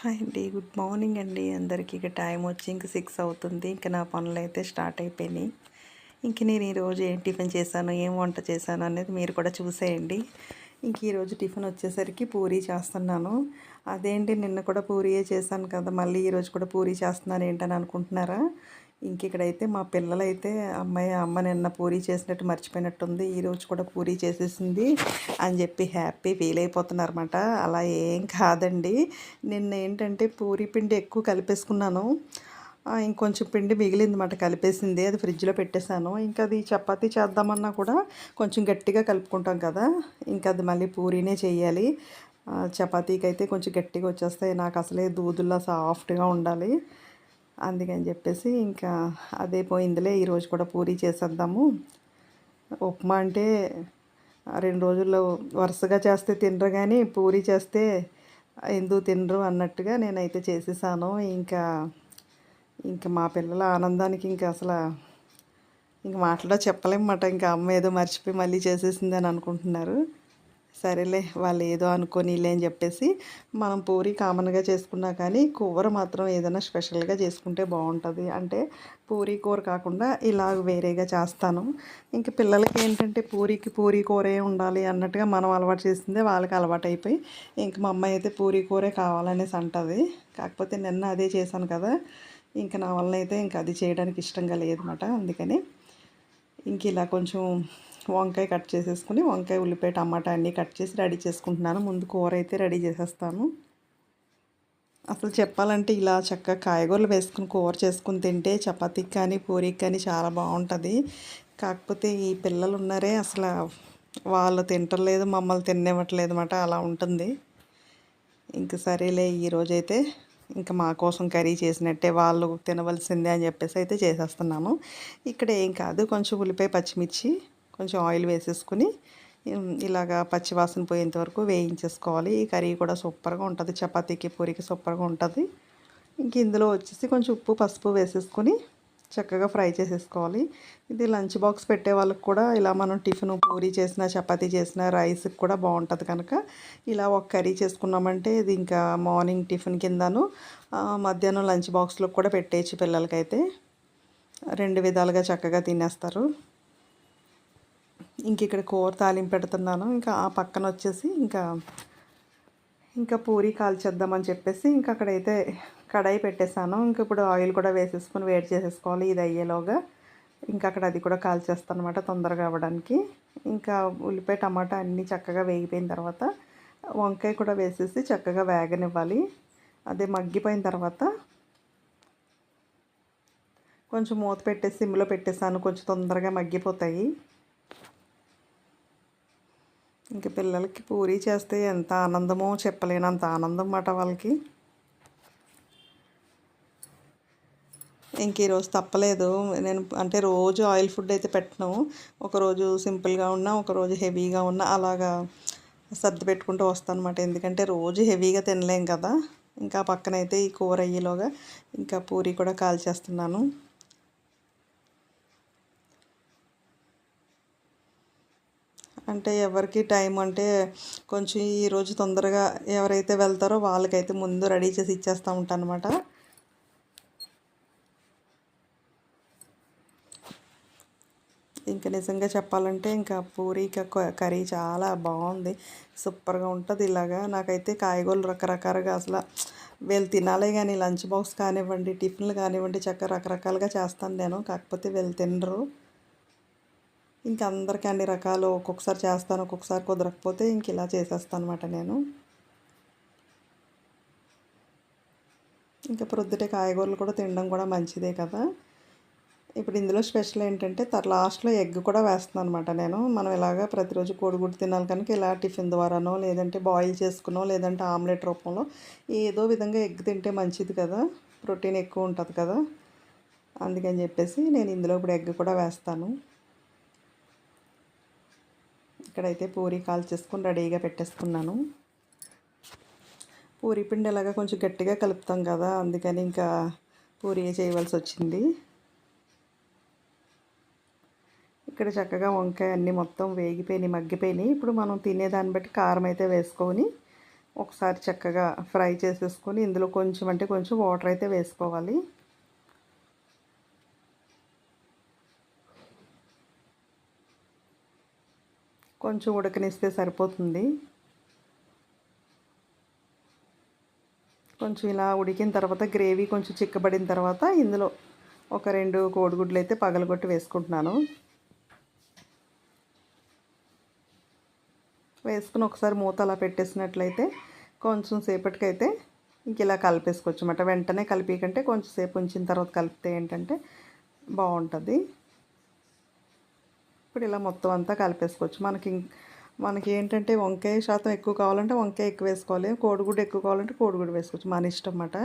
Hi అండి. Good morning అండి. అందరికీ ఇక టైం వచ్చి ఇంక సిక్స్ అవుతుంది. ఇంక నా పనులు అయితే స్టార్ట్ అయిపోయినాయి. ఇంక నేను ఈరోజు ఏం టిఫిన్ చేశాను ఏం వంట చేశాను అనేది మీరు కూడా చూసేయండి. ఇంక ఈరోజు టిఫిన్ వచ్చేసరికి పూరీ చేస్తున్నాను. అదేంటి నిన్న కూడా పూరీయే చేశాను కదా మళ్ళీ ఈరోజు కూడా పూరీ చేస్తున్నాను ఏంటని అనుకుంటున్నారా? ఇంక ఇక్కడైతే మా పిల్లలైతే అమ్మాయి అమ్మ నిన్న పూరీ చేసినట్టు మర్చిపోయినట్టుంది ఈరోజు కూడా పూరీ చేసేసింది అని చెప్పి హ్యాపీ ఫీల్ అయిపోతున్నారన్నమాట అలా ఏం కాదండి. నిన్న ఏంటంటే పూరి పిండి ఎక్కువ కలిపేసుకున్నాను. ఇంకొంచెం పిండి మిగిలింది మాట కలిపేసింది. అది ఫ్రిడ్జ్లో పెట్టేశాను. ఇంకా అది చపాతీ చేద్దామన్నా కూడా కొంచెం గట్టిగా కలుపుకుంటాం కదా. ఇంకా అది మళ్ళీ పూరీనే చేయాలి. చపాతీకి అయితే కొంచెం గట్టిగా వచ్చేస్తాయి. నాకు అసలే దూదుల్లా సాఫ్ట్గా ఉండాలి. అందుకని చెప్పేసి ఇంకా అదే పోయిందిలే ఈరోజు కూడా పూరీ చేసేద్దాము. ఉప్మా అంటే రెండు రోజుల్లో వరుసగా చేస్తే తినరు కానీ పూరీ చేస్తే ఎందుకు తినరు అన్నట్టుగా నేనైతే చేసేసాను. ఇంకా ఇంకా మా పిల్లల ఆనందానికి ఇంకా అసలు ఇంక మాటలో చెప్పలేమన్నమాట ఇంకా అమ్మ ఏదో మర్చిపోయి మళ్ళీ చేసేసింది అని అనుకుంటున్నారు. సరేలే వాళ్ళు ఏదో అనుకొని అని చెప్పేసి మనం పూరి కామన్గా చేసుకున్నా కానీ కూర మాత్రం ఏదైనా స్పెషల్గా చేసుకుంటే బాగుంటుంది. అంటే పూరి కూర కాకుండా ఇలా వేరేగా చేస్తాను. ఇంకా పిల్లలకి ఏంటంటే పూరికి పూరీ కూరే ఉండాలి అన్నట్టుగా మనం అలవాటు చేసిందే వాళ్ళకి అలవాటు అయిపోయి ఇంక మా అమ్మాయి అయితే పూరీ కూరే కావాలనేసి అంటుంది. కాకపోతే నిన్న అదే చేశాను కదా ఇంక నా వలన అయితే ఇంక అది చేయడానికి ఇష్టంగా లేదన్నమాట అందుకని ఇంక ఇలా కొంచెం వంకాయ కట్ చేసేసుకుని వంకాయ ఉల్లిపాయ టమాటా అన్నీ కట్ చేసి రెడీ చేసుకుంటున్నాను. ముందు కూర అయితే రెడీ చేసేస్తాను. అసలు చెప్పాలంటే ఇలా చక్కగా కాయగూరలు వేసుకుని కూర చేసుకుని తింటే చపాతీకి కానీ పూరికి కానీ చాలా బాగుంటుంది. కాకపోతే ఈ పిల్లలు ఉన్నారే అసలు వాళ్ళు తింటలేదు మమ్మల్ని తినేవట్లేదు అనమాట అలా ఉంటుంది. ఇంక సరేలే ఈరోజైతే ఇంకా మా కోసం కర్రీ చేసినట్టే వాళ్ళు తినవలసిందే అని చెప్పేసి అయితే చేసేస్తున్నాను. ఇక్కడ ఏం కాదు కొంచెం ఉల్లిపాయ పచ్చిమిర్చి కొంచెం ఆయిల్ వేసేసుకుని ఇలాగా పచ్చివాసన పోయేంత వరకు వేయించేసుకోవాలి. ఈ కర్రీ కూడా సూపర్గా ఉంటుంది. చపాతీకి పూరికి సూపర్గా ఉంటుంది. ఇంక ఇందులో వచ్చేసి కొంచెం ఉప్పు పసుపు వేసేసుకొని చక్కగా ఫ్రై చేసేసుకోవాలి. ఇది లంచ్ బాక్స్ పెట్టే వాళ్ళకి కూడా ఇలా మనం టిఫిన్ పూరి చేసిన చపాతీ చేసిన రైస్కి కూడా బాగుంటుంది కనుక. ఇలా ఒక కర్రీ చేసుకున్నామంటే ఇది ఇంకా మార్నింగ్ టిఫిన్ కిందను మధ్యాహ్నం లంచ్ బాక్స్లో కూడా పెట్టేయచ్చు పిల్లలకైతే. రెండు విధాలుగా చక్కగా తినేస్తారు. ఇంక ఇక్కడ కూర తాలింపు పెడుతున్నాను. ఇంకా ఆ పక్కన వచ్చేసి ఇంకా ఇంకా పూరి కాల్చేద్దామని చెప్పేసి ఇంకా అక్కడైతే కడాయి పెట్టేశాను. ఇంకా ఇప్పుడు ఆయిల్ కూడా వేసేసుకొని వేడి చేసేసుకోవాలి ఇది అయ్యేలోగా. ఇంకా అక్కడ అది కూడా కాల్చేస్తాను అనమాట తొందరగా అవ్వడానికి. ఇంకా ఉల్లిపాయ టమాటా అన్నీ చక్కగా వేగిపోయిన తర్వాత వంకాయ కూడా వేసేసి చక్కగా వేగనివ్వాలి. అదే మగ్గిపోయిన తర్వాత కొంచెం మూత పెట్టేసి సిమ్లో పెట్టేసాను కొంచెం తొందరగా మగ్గిపోతాయి. ఇంక పిల్లలకి పూరి చేస్తే ఎంత ఆనందమో చెప్పలేనంత ఆనందం మాట వాళ్ళకి. ఇంక ఈరోజు తప్పలేదు. నేను అంటే రోజు ఆయిల్ ఫుడ్ అయితే పెట్టను. ఒకరోజు సింపుల్గా ఉన్నా ఒకరోజు హెవీగా ఉన్నా అలాగా సర్ది పెట్టుకుంటూ వస్తాను అనమాట ఎందుకంటే రోజు హెవీగా తినలేం కదా. ఇంకా పక్కనైతే ఈ కూర అయ్యేలోగా ఇంకా పూరి కూడా కాల్చేస్తున్నాను. అంటే ఎవరికి టైం అంటే కొంచెం ఈరోజు తొందరగా ఎవరైతే వెళ్తారో వాళ్ళకైతే ముందు రెడీ చేసి ఇచ్చేస్తూ ఉంటాను అనమాట ఇంకా నిజంగా చెప్పాలంటే ఇంకా పూరి కర్రీ చాలా బాగుంది. సూపర్గా ఉంటుంది ఇలాగా. నాకైతే కాయగూరలు రకరకాలుగా అసలు వీళ్ళు తినాలే కానీ లంచ్ బాక్స్ కానివ్వండి టిఫిన్లు కానివ్వండి చక్కగా రకరకాలుగా చేస్తాను నేను. కాకపోతే వీళ్ళు తినరు. ఇంక అందరికీ అన్ని రకాలు ఒక్కొక్కసారి చేస్తాను ఒక్కొక్కసారి కుదరకపోతే ఇంక ఇలా చేసేస్తాను అనమాట నేను. ఇంకా ప్రొద్దుటే కాయగూరలు కూడా తినడం కూడా మంచిదే కదా. ఇప్పుడు ఇందులో స్పెషల్ ఏంటంటే లాస్ట్లో ఎగ్ కూడా వేస్తున్నాను అనమాట నేను. మనం ఇలాగ ప్రతిరోజు కోడిగుడ్డు తినాలి కనుక ఇలా టిఫిన్ ద్వారానో లేదంటే బాయిల్ చేసుకునో లేదంటే ఆమ్లెట్ రూపంలో ఏదో విధంగా ఎగ్ తింటే మంచిది కదా. ప్రోటీన్ ఎక్కువ ఉంటుంది కదా. అందుకని చెప్పేసి నేను ఇందులో ఇప్పుడు ఎగ్ కూడా వేస్తాను. ఇక్కడైతే పూరి కాల్చేసుకొని రెడీగా పెట్టేసుకున్నాను. పూరి పిండి అలాగా కొంచెం గట్టిగా కలుపుతాం కదా అందుకని ఇంకా పూరి చేయవలసి వచ్చింది. ఇక్కడ చక్కగా వంకాయ అన్నీ మొత్తం వేగిపోయినాయి మగ్గిపోయినాయి. ఇప్పుడు మనం తినేదాన్ని బట్టి కారం అయితే వేసుకొని ఒకసారి చక్కగా ఫ్రై చేసేసుకొని ఇందులో కొంచెం అంటే కొంచెం వాటర్ అయితే వేసుకోవాలి. కొంచెం ఉడకనిస్తే సరిపోతుంది. కొంచెం ఇలా ఉడికిన తర్వాత గ్రేవీ కొంచెం చిక్కబడిన తర్వాత ఇందులో ఒక రెండు కోడిగుడ్లు అయితే పగలగొట్టి వేసుకుంటున్నాను. వేసుకుని ఒకసారి మూత అలా పెట్టేసినట్లయితే కొంచెం సేపటికైతే ఇంక ఇలా కలిపేసుకోవచ్చు అన్నమాట. వెంటనే కలిపి కంటే కొంచెం సేపు ఉంచిన తర్వాత కలిపితే ఏంటంటే బాగుంటుంది. ఇప్పుడు ఇలా మొత్తం అంతా కలిపేసుకోవచ్చు. మనకి మనకి ఏంటంటే వంకాయ శాతం ఎక్కువ కావాలంటే వంకాయ ఎక్కువ వేసుకోవాలి. కోడిగుడ్డు ఎక్కువ కావాలంటే కోడిగుడ్డు వేసుకోవచ్చు. మన ఇష్టం అన్నమాట.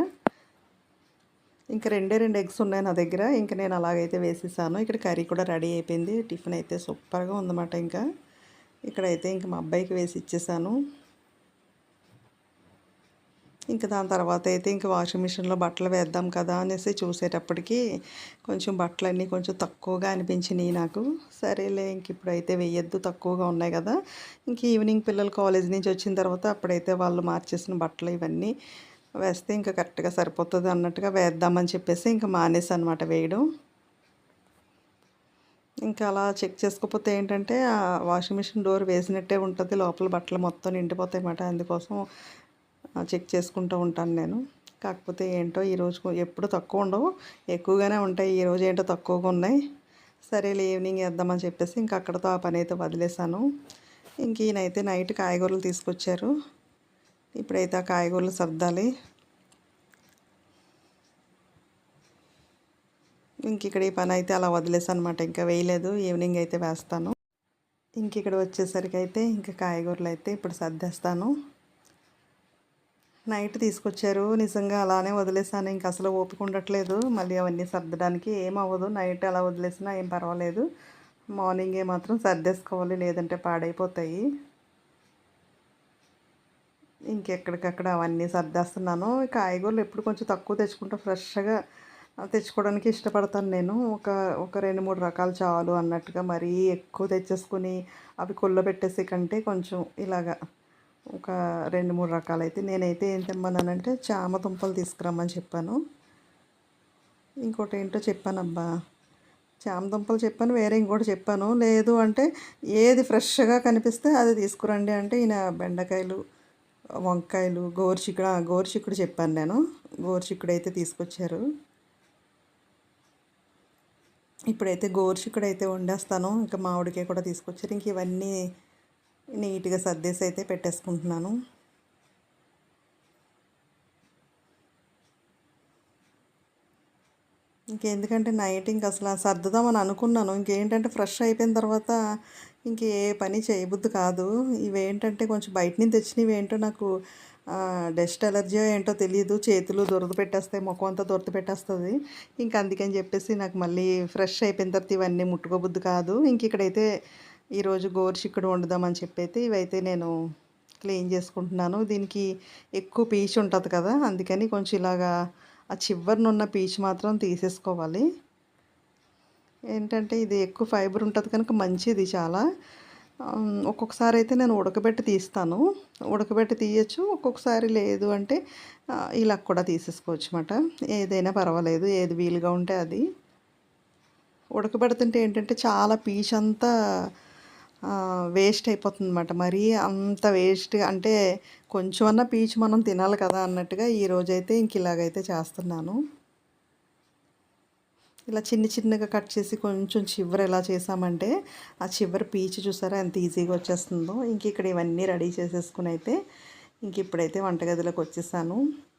ఇంకా రెండే రెండు ఎగ్స్ ఉన్నాయి నా దగ్గర. ఇంకా నేను అలాగైతే వేసేసాను. ఇక్కడ కర్రీ కూడా రెడీ అయిపోయింది. టిఫిన్ అయితే సూపర్గా ఉందన్నమాట ఇంకా. ఇక్కడైతే ఇంకా మా అబ్బాయికి వేసి ఇచ్చేసాను. ఇంకా దాని తర్వాత అయితే ఇంకా వాషింగ్ మిషన్లో బట్టలు వేద్దాం కదా అనేసి చూసేటప్పటికి కొంచెం బట్టలన్నీ కొంచెం తక్కువగా అనిపించినాయి నాకు. సరేలే ఇంక ఇప్పుడైతే వేయద్దు తక్కువగా ఉన్నాయి కదా. ఇంక ఈవినింగ్ పిల్లలు కాలేజ్ నుంచి వచ్చిన తర్వాత అప్పుడైతే వాళ్ళు మార్చేసిన బట్టలు ఇవన్నీ వేస్తే ఇంకా కరెక్ట్గా సరిపోతుంది అన్నట్టుగా వేద్దామని చెప్పేసి ఇంకా మానేసి అనమాట వేయడం. ఇంకా అలా చెక్ చేసుకోకపోతే ఏంటంటే ఆ వాషింగ్ మిషన్ డోర్ వేసినట్టే ఉంటుంది లోపల బట్టలు మొత్తం నిండిపోతాయి అన్నమాట అందుకోసం చెక్ చేసుకుంటూ ఉంటాను నేను. కాకపోతే ఏంటో ఈరోజు ఎప్పుడు తక్కువ ఉండవు. ఎక్కువగానే ఉంటాయి. ఈరోజు ఏంటో తక్కువగా ఉన్నాయి. సరేలే ఈవినింగ్ వేద్దామని చెప్పేసి ఇంకా అక్కడతో ఆ పని అయితే వదిలేశాను. ఇంక ఈయనైతే నైట్ కాయగూరలు తీసుకొచ్చారు. ఇప్పుడైతే ఆ కాయగూరలు సర్దాలి. ఇంక ఇక్కడ ఈ పని అయితే అలా వదిలేసాను అనమాట ఇంకా వేయలేదు. ఈవినింగ్ అయితే వేస్తాను. ఇంక ఇక్కడ వచ్చేసరికి అయితే ఇంకా కాయగూరలు అయితే ఇప్పుడు సర్దేస్తాను. నైట్ తీసుకొచ్చారు. నిజంగా అలానే వదిలేసాను ఇంక అసలు ఓపిక ఉండట్లేదు. మళ్ళీ అవన్నీ సర్దడానికి ఏం అవ్వదు నైట్ అలా వదిలేసినా ఏం పర్వాలేదు. మార్నింగే మాత్రం సర్దేసుకోవాలి. లేదంటే పాడైపోతాయి. ఇంకెక్కడికక్కడ అవన్నీ సర్దేస్తున్నాను. కాయగూరలు ఎప్పుడు కొంచెం తక్కువ తెచ్చుకుంటా ఫ్రెష్గా తెచ్చుకోవడానికి ఇష్టపడతాను నేను. ఒక ఒక రెండు మూడు రకాలు చాలు అన్నట్టుగా మరీ ఎక్కువ తెచ్చేసుకుని అవి కొల్ల పెట్టేసి కంటే కొంచెం ఇలాగా ఒక రెండు మూడు రకాలైతే. నేనైతే ఏం తెమ్మన్నానంటే చామ దుంపలు తీసుకురమ్మని చెప్పాను. ఇంకోటి ఏంటో చెప్పాను అబ్బా చామ దుంపలు చెప్పాను వేరే ఇంకోటి చెప్పాను. లేదు అంటే ఏది ఫ్రెష్గా కనిపిస్తే అది తీసుకురండి అంటే ఈయన బెండకాయలు వంకాయలు గోరుచిక్కుడు గోరుచిక్కుడు చెప్పాను నేను. గోరుచిక్కుడు అయితే తీసుకొచ్చారు. ఇప్పుడైతే గోరుచిక్కుడు అయితే వండేస్తాను. ఇంకా మామిడికాయ కూడా తీసుకొచ్చారు. ఇంక ఇవన్నీ నీట్గా సర్దేసి అయితే పెట్టేసుకుంటున్నాను. ఇంకెందుకంటే నైట్ ఇంక అసలు సర్దుదామని అనుకున్నాను. ఇంకేంటంటే ఫ్రెష్ అయిపోయిన తర్వాత ఇంకే పని చేయబుద్ది కాదు. ఇవేంటంటే కొంచెం బయట నుంచి తెచ్చినవి ఏంటో నాకు డస్ట్ ఎలర్జీ ఏంటో తెలియదు. చేతులు దొరద పెట్టేస్తాయి ముఖం అంతా దొరద పెట్టేస్తుంది. ఇంక అందుకని చెప్పేసి నాకు మళ్ళీ ఫ్రెష్ అయిపోయిన తర్వాత ఇవన్నీ ముట్టుకోబుద్ది కాదు. ఇంక ఇక్కడైతే ఈరోజు గోరుచిక్కుడు వండుదామని చెప్పైతే ఇవైతే నేను క్లీన్ చేసుకుంటున్నాను. దీనికి ఎక్కువ పీచు ఉంటుంది కదా అందుకని కొంచెం ఇలాగా ఆ చివరినున్న పీచు మాత్రం తీసేసుకోవాలి. ఏంటంటే ఇది ఎక్కువ ఫైబర్ ఉంటుంది కనుక మంచిది చాలా. ఒక్కొక్కసారి అయితే నేను ఉడకబెట్టి తీస్తాను. ఉడకబెట్టి తీయచ్చు ఒక్కొక్కసారి లేదు అంటే ఇలా కూడా తీసేసుకోవచ్చు అనమాట ఏదైనా పర్వాలేదు ఏది వీలుగా ఉంటే అది. ఉడకబెడుతుంటే ఏంటంటే చాలా పీచ్ అంతా వేస్ట్ అయిపోతుంది అనమాట మరీ అంత వేస్ట్ అంటే కొంచెం అన్న పీచు మనం తినాలి కదా అన్నట్టుగా ఈరోజైతే ఇంక ఇలాగైతే చేస్తున్నాను. ఇలా చిన్న చిన్నగా కట్ చేసి కొంచెం చివరి ఎలా చేసామంటే ఆ చివరి పీచు చూసారా ఎంత ఈజీగా వచ్చేస్తుందో. ఇంక ఇక్కడ ఇవన్నీ రెడీ చేసేసుకుని అయితే ఇంక ఇప్పుడైతే వంటగదిలోకి వచ్చేసాను.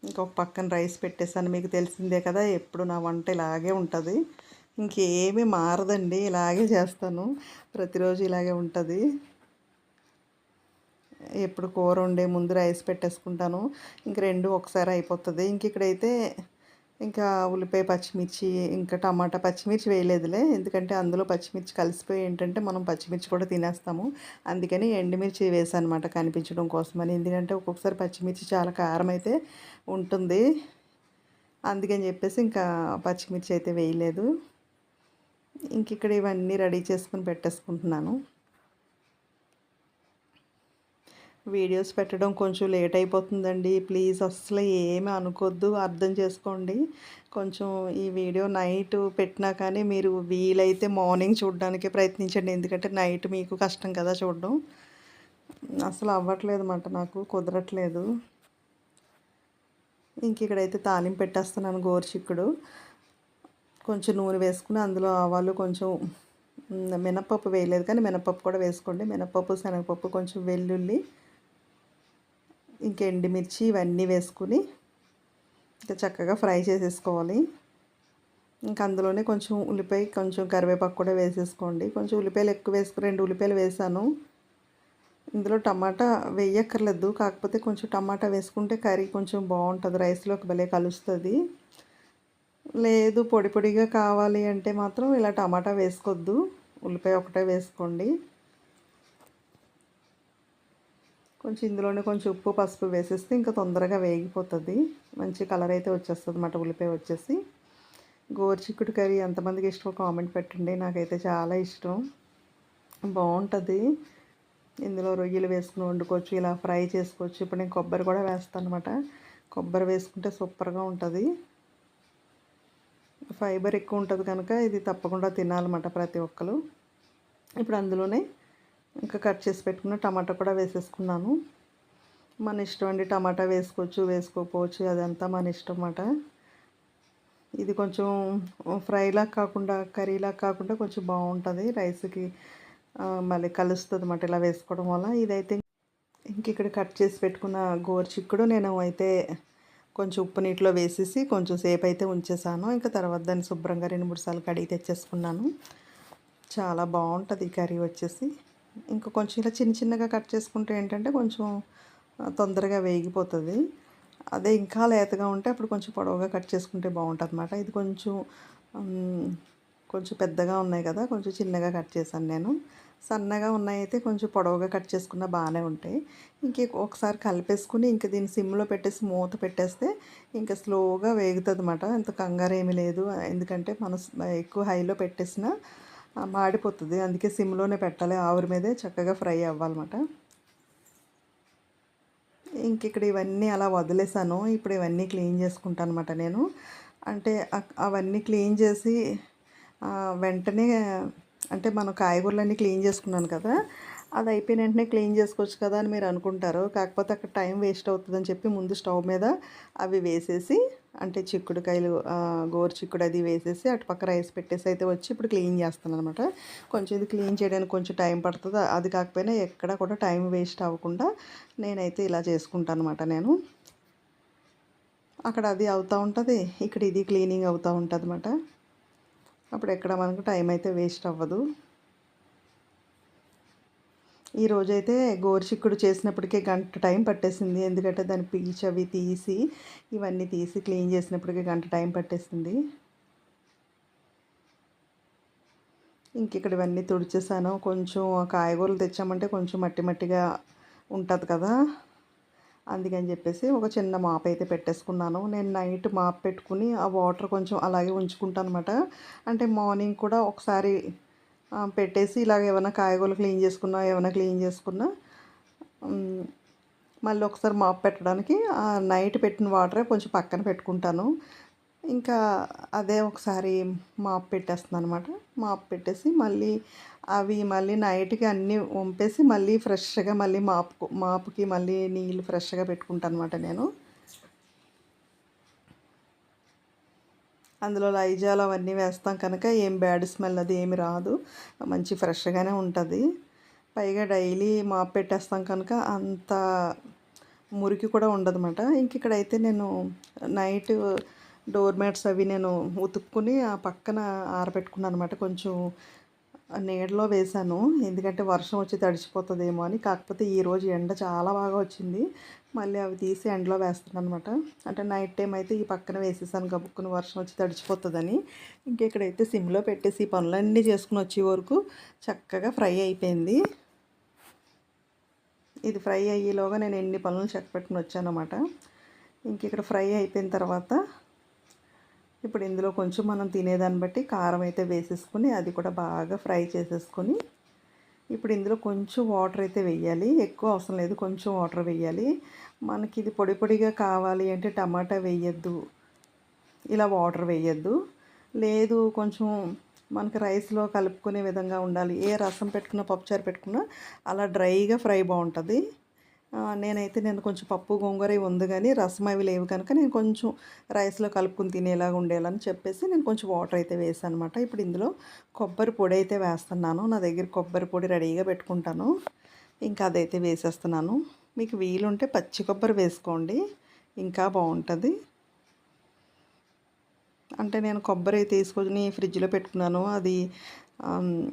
ఇంకొక పక్కన రైస్ పెట్టేసాను మీకు తెలిసిందే కదా ఎప్పుడు నా వంట ఇలాగే ఉంటుంది. ఇంకేమీ మారదండి. ఇలాగే చేస్తాను. ప్రతిరోజు ఇలాగే ఉంటుంది. ఎప్పుడు కూర వండే ముందు రైస్ పెట్టేసుకుంటాను. ఇంక రెండు ఒకసారి అయిపోతుంది. ఇంక ఇక్కడైతే ఇంకా ఉల్లిపాయ పచ్చిమిర్చి ఇంకా టమాటా పచ్చిమిర్చి వేయలేదులే. ఎందుకంటే అందులో పచ్చిమిర్చి కలిసిపోయి ఏంటంటే మనం పచ్చిమిర్చి కూడా తినేస్తాము. అందుకని ఎండుమిర్చి వేసానమాట కనిపించడం కోసమని. ఎందుకంటే ఒక్కొక్కసారి పచ్చిమిర్చి చాలా కారం అయితే ఉంటుంది. అందుకని చెప్పేసి ఇంకా పచ్చిమిర్చి అయితే వేయలేదు. ఇంక ఇక్కడ ఇవన్నీ రెడీ చేసుకుని పెట్టేసుకుంటున్నాను. వీడియోస్ పెట్టడం కొంచెం లేట్ అయిపోతుందండి. ప్లీజ్ అస్సలు ఏమీ అనుకోద్దు. అర్థం చేసుకోండి. కొంచెం ఈ వీడియో నైట్ పెట్టినా కానీ మీరు వీలైతే మార్నింగ్ చూడడానికి ప్రయత్నించండి. ఎందుకంటే నైట్ మీకు కష్టం కదా చూడడం. అసలు అవ్వట్లేదు అన్నమాట నాకు. కుదరట్లేదు. ఇంక ఇక్కడైతే తాలింపు పెట్టేస్తున్నాను గోరుచిక్కుడు. కొంచెం నూనె వేసుకుని అందులో ఆవాలు కొంచెం మినప్పప్పు మినపప్పు వేయలేదు కానీ మినపప్పు కూడా వేసుకోండి. మినపప్పు శనగపప్పు కొంచెం వెల్లుల్లి ఇంకా ఎండుమిర్చి ఇవన్నీ వేసుకుని ఇంకా చక్కగా ఫ్రై చేసేసుకోవాలి. ఇంకా అందులోనే కొంచెం ఉల్లిపాయ కొంచెం కరివేపాకు కూడా వేసేసుకోండి. కొంచెం ఉల్లిపాయలు ఎక్కువ వేసుకు రెండు ఉల్లిపాయలు వేసాను. ఇందులో టమాటా వేయక్కర్లేదు. కాకపోతే కొంచెం టమాటా వేసుకుంటే కర్రీ కొంచెం బాగుంటుంది. రైస్లోకి భలే కలుస్తుంది. లేదు పొడి పొడిగా కావాలి అంటే మాత్రం ఇలా టమాటా వేసుకోవద్దు ఉల్లిపాయ ఒకటే వేసుకోండి. కొంచెం ఇందులోనే కొంచెం ఉప్పు పసుపు వేసేస్తే ఇంకా తొందరగా వేగిపోతుంది. మంచి కలర్ అయితే వచ్చేస్తుంది అన్నమాట ఉల్లిపాయ వచ్చేసి. గోరుచిక్కుడు కర్రీ ఎంతమందికి ఇష్టమో కామెంట్ పెట్టండి. నాకైతే చాలా ఇష్టం. బాగుంటుంది. ఇందులో రొయ్యలు వేసుకుని వండుకోవచ్చు ఇలా ఫ్రై చేసుకోవచ్చు. ఇప్పుడు నేను కొబ్బరి కూడా వేస్తాను అనమాట కొబ్బరి వేసుకుంటే సూపర్గా ఉంటుంది. ఫైబర్ ఎక్కువ ఉంటుంది కనుక ఇది తప్పకుండా తినాలన్నమాట ప్రతి ఒక్కరు. ఇప్పుడు అందులోనే ఇంకా కట్ చేసి పెట్టుకున్న టమాటా కూడా వేసేసుకున్నాను. మన ఇష్టం అండి టమాటా వేసుకోవచ్చు వేసుకోకపోవచ్చు అదంతా మన ఇష్టం అన్నమాట. ఇది కొంచెం ఫ్రైలా కాకుండా కర్రీలా కాకుండా కొంచెం బాగుంటుంది. రైస్కి మళ్ళీ కలుస్తుంది అన్నమాట ఇలా వేసుకోవడం వల్ల. ఇదైతే ఇంక ఇక్కడ కట్ చేసి పెట్టుకున్న గోరు చిక్కుడు నేను అయితే కొంచెం ఉప్పు నీటిలో వేసేసి కొంచెం సేపు అయితే ఉంచేసాను. ఇంకా తర్వాత దాన్ని శుభ్రంగా రెండు మూడు సార్లు కడిగి తెచ్చేసుకున్నాను. చాలా బాగుంటుంది ఈ కర్రీ వచ్చేసి. ఇంకా కొంచెం ఇలా చిన్న చిన్నగా కట్ చేసుకుంటే ఏంటంటే కొంచెం తొందరగా వేగిపోతుంది. అదే ఇంకా లేతగా ఉంటే అప్పుడు కొంచెం పొడవుగా కట్ చేసుకుంటే బాగుంటుంది అనమాట ఇది కొంచెం కొంచెం పెద్దగా ఉన్నాయి కదా కొంచెం చిన్నగా కట్ చేశాను నేను. సన్నగా ఉన్నాయి అయితే కొంచెం పొడవుగా కట్ చేసుకున్న బాగానే ఉంటాయి. ఇంక ఒకసారి కలిపేసుకుని ఇంక దీన్ని సిమ్లో పెట్టేసి మూత పెట్టేస్తే ఇంకా స్లోగా వేగుతుంది అనమాట అంత కంగారు ఏమీ లేదు. ఎందుకంటే మనం ఎక్కువ హైలో పెట్టేసిన మాడిపోతుంది. అందుకే సిమ్లోనే పెట్టాలి. ఆవిరి మీదే చక్కగా ఫ్రై అవ్వాలన్నమాట. ఇంక ఇక్కడ ఇవన్నీ అలా వదిలేసాను. ఇప్పుడు ఇవన్నీ క్లీన్ చేసుకుంటాను అనమాట నేను. అంటే అవన్నీ క్లీన్ చేసి వెంటనే అంటే మనం కాయగూరలన్నీ క్లీన్ చేసుకున్నాను కదా అది అయిపోయిన వెంటనే క్లీన్ చేసుకోవచ్చు కదా అని మీరు అనుకుంటారు. కాకపోతే అక్కడ టైం వేస్ట్ అవుతుందని చెప్పి ముందు స్టవ్ మీద అవి వేసేసి అంటే చిక్కుడుకాయలు గోరు చిక్కుడు అది వేసేసి అటు పక్క రైస్ పెట్టేసి అయితే వచ్చి ఇప్పుడు క్లీన్ చేస్తాను అనమాట కొంచెం ఇది క్లీన్ చేయడానికి కొంచెం టైం పడుతుంది? అది కాకపోయినా ఎక్కడ కూడా టైం వేస్ట్ అవ్వకుండా నేనైతే ఇలా చేసుకుంటాను అనమాట నేను. అక్కడ అది అవుతూ ఉంటుంది ఇక్కడ ఇది క్లీనింగ్ అవుతూ ఉంటుంది అనమాట అప్పుడు ఎక్కడ మనకు టైం అయితే వేస్ట్ అవ్వదు. ఈ రోజైతే గోరుచిక్కుడు చేసినప్పటికే గంట టైం పట్టేసింది. ఎందుకంటే దాని పీచ్ అవి తీసి ఇవన్నీ తీసి క్లీన్ చేసినప్పటికే గంట టైం పట్టేసింది. ఇంక ఇక్కడ ఇవన్నీ తుడిచేసాను. కొంచెం కాయగూరలు తెచ్చామంటే కొంచెం మట్టి మట్టిగా ఉంటుంది కదా. అందుకని చెప్పేసి ఒక చిన్న మాప్ అయితే పెట్టేసుకున్నాను. నేను నైట్ మాప్ పెట్టుకుని ఆ వాటర్ కొంచెం అలాగే ఉంచుకుంటాను అనమాట అంటే మార్నింగ్ కూడా ఒకసారి పెట్టేసి ఇలాగ ఏమైనా కాయగూరలు క్లీన్ చేసుకున్నా ఏమైనా క్లీన్ చేసుకున్నా మళ్ళీ ఒకసారి మాప్ పెట్టడానికి ఆ నైట్ పెట్టిన వాటరే కొంచెం పక్కన పెట్టుకుంటాను. ఇంకా అదే ఒకసారి మాప్ పెట్టేస్తున్నాను అనమాట మాప్ పెట్టేసి మళ్ళీ అవి మళ్ళీ నైట్కి అన్నీ వంపేసి మళ్ళీ ఫ్రెష్గా మళ్ళీ మాపు మాపుకి మళ్ళీ నీళ్ళు ఫ్రెష్గా పెట్టుకుంటాను అనమాట నేను. అందులో లైజాలు అవన్నీ వేస్తాం కనుక ఏం బ్యాడ్ స్మెల్ అది ఏమి రాదు. మంచి ఫ్రెష్గానే ఉంటుంది. పైగా డైలీ మాప్ పెట్టేస్తాం కనుక అంత మురికి కూడా ఉండదు అనమాట ఇంక ఇక్కడైతే నేను నైట్ డోర్ మ్యాట్స్ అవి నేను ఉతుక్కుని ఆ పక్కన ఆరబెట్టుకున్నాను అనమాట కొంచెం నీడలో వేశాను. ఎందుకంటే వర్షం వచ్చి తడిచిపోతుందేమో అని. కాకపోతే ఈరోజు ఎండ చాలా బాగా వచ్చింది. మళ్ళీ అవి తీసి ఎండలో వేస్తున్నాను అనమాట అంటే నైట్ టైం అయితే ఈ పక్కన వేసేసాను గబుక్కుని వర్షం వచ్చి తడిచిపోతుందని ఇంకెక్కడైతే సిమ్లో పెట్టేసి ఈ పనులన్నీ చేసుకుని వచ్చే వరకు చక్కగా ఫ్రై అయిపోయింది. ఇది ఫ్రై అయ్యేలోగా నేను ఎన్ని పనులు చెక్క పెట్టుకుని వచ్చానమాట ఇంక ఇక్కడ ఫ్రై అయిపోయిన తర్వాత ఇప్పుడు ఇందులో కొంచెం మనం తినేదాన్ని బట్టి కారం అయితే వేసేసుకుని అది కూడా బాగా ఫ్రై చేసేసుకొని ఇప్పుడు ఇందులో కొంచెం వాటర్ అయితే వేయాలి. ఎక్కువ అవసరం లేదు కొంచెం వాటర్ వేయాలి. మనకి ఇది పొడి పొడిగా కావాలి అంటే టమాటా వేయద్దు ఇలా వాటర్ వేయద్దు. లేదు కొంచెం మనకి రైస్లో కలుపుకునే విధంగా ఉండాలి. ఏ రసం పెట్టుకున్నా పప్పుచారు పెట్టుకున్నా అలా డ్రైగా ఫ్రై బాగుంటుంది. నేనైతే నేను కొంచెం పప్పు గోంగూర ఉంది కానీ రసం అవి లేవు కనుక నేను కొంచెం రైస్లో కలుపుకుని తినేలాగా ఉండేయాలని చెప్పేసి నేను కొంచెం వాటర్ అయితే వేసాను అనమాట ఇప్పుడు ఇందులో కొబ్బరి పొడి అయితే వేస్తున్నాను. నా దగ్గర కొబ్బరి పొడి రెడీగా పెట్టుకుంటాను. ఇంకా అదైతే వేసేస్తున్నాను. మీకు వీలుంటే పచ్చి కొబ్బరి వేసుకోండి. ఇంకా బాగుంటుంది. అంటే నేను కొబ్బరి తీసుకొని ఫ్రిడ్జ్లో పెట్టుకున్నాను. అది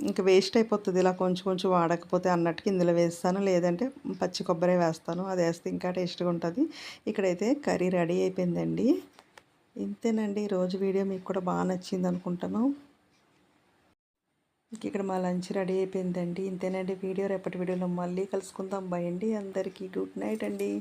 ఇంకా వేస్ట్ అయిపోతుంది. ఇలా కొంచెం కొంచెం వాడకపోతే అన్నట్టుకి ఇందులో వేస్తాను. లేదంటే పచ్చి కొబ్బరి వేస్తాను. అది వేస్తే ఇంకా టేస్ట్గా ఉంటుంది. ఇక్కడైతే కర్రీ రెడీ అయిపోయిందండి. ఇంతేనండి. ఈరోజు వీడియో మీకు కూడా బాగా నచ్చింది అనుకుంటాను. ఇంక ఇక్కడ మా లంచ్ రెడీ అయిపోయిందండి. ఇంతేనండి. వీడియో రేపటి వీడియోలో మళ్ళీ కలుసుకుందాం. బాయ్ అండి అందరికీ. గుడ్ నైట్ అండి.